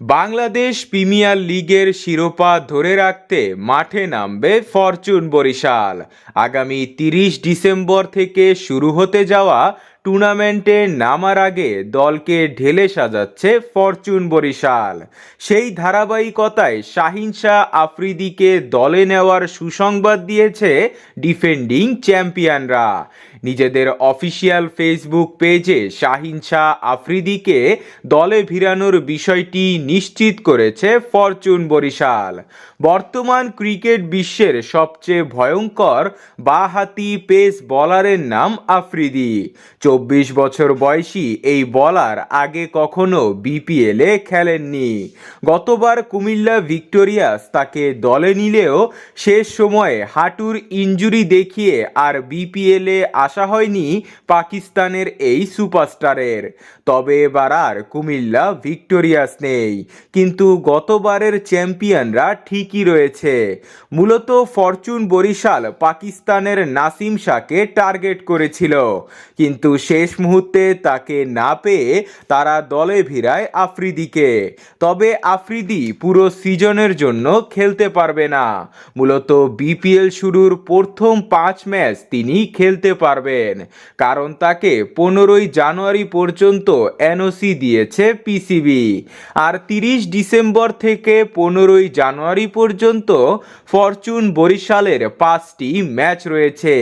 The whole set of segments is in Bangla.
বাংলাদেশ প্রিমিয়ার লিগের শিরোপা ধরে রাখতে মাঠে নামবে ফরচুন বরিশাল। আগামী তিরিশ ডিসেম্বর থেকে শুরু হতে যাওয়া টুর্নামেন্টে নামার আগে দলকে ঢেলে সাজাচ্ছে ফরচুন বরিশাল। সেই ধারাবাহিকতায় শাহিন শাহ আফ্রিদিকে দলে নেওয়ার সুসংবাদ দিয়েছে ডিফেন্ডিং চ্যাম্পিয়নরা। নিজেদের অফিসিয়াল ফেসবুক পেজে শাহিন শাহ আফ্রিদিকে দলে ভিড়ানোর বিষয়টি নিশ্চিত করেছে ফরচুন বরিশাল। বর্তমান ক্রিকেট বিশ্বের সবচেয়ে ভয়ঙ্কর বাহাতি পেস বলারের নাম আফ্রিদি। চব্বিশ বছর বয়সী এই বলার আগে কখনো বিপিএলে খেলেননি। গতবার কুমিল্লা ভিক্টোরিয়াস তাকে দলে নিলেও শেষ সময়ে হাঁটুর ইনজুরি দেখিয়ে আর বিপিএলে আসা হয়নি পাকিস্তানের এই সুপারস্টারের। তবে এবার আর কুমিল্লা ভিক্টোরিয়াস নেই। কিন্তু গতবারের চ্যাম্পিয়নরা ঠিকই রয়েছে। মূলত ফরচুন বরিশাল পাকিস্তানের নাসিম শাহকে টার্গেট করেছিল। কিন্তু শেষ মুহূর্তে তাকে না পেয়ে তারা দলে ভিড়ায় আফ্রিদিকে। তবে আফ্রিদি পুরো সিজনের জন্য খেলতে পারবে না। মূলত বিপিএল শুরুর প্রথম পাঁচ ম্যাচ তিনি খেলতে পারবেন। কারণ তাকে পনেরোই জানুয়ারি পর্যন্ত এনওসি দিয়েছে পিসিবি। আর তিরিশ ডিসেম্বর থেকে পনেরোই জানুয়ারি পর্যন্ত ফরচুন বরিশালের পাঁচটি ম্যাচ রয়েছে।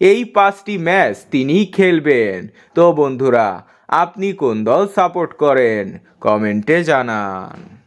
এই পাঁচটি ম্যাচ তিনি খেলবেন। তো বন্ধুরা আপনি কোন দল সাপোর্ট করেন? কমেন্টে জানান।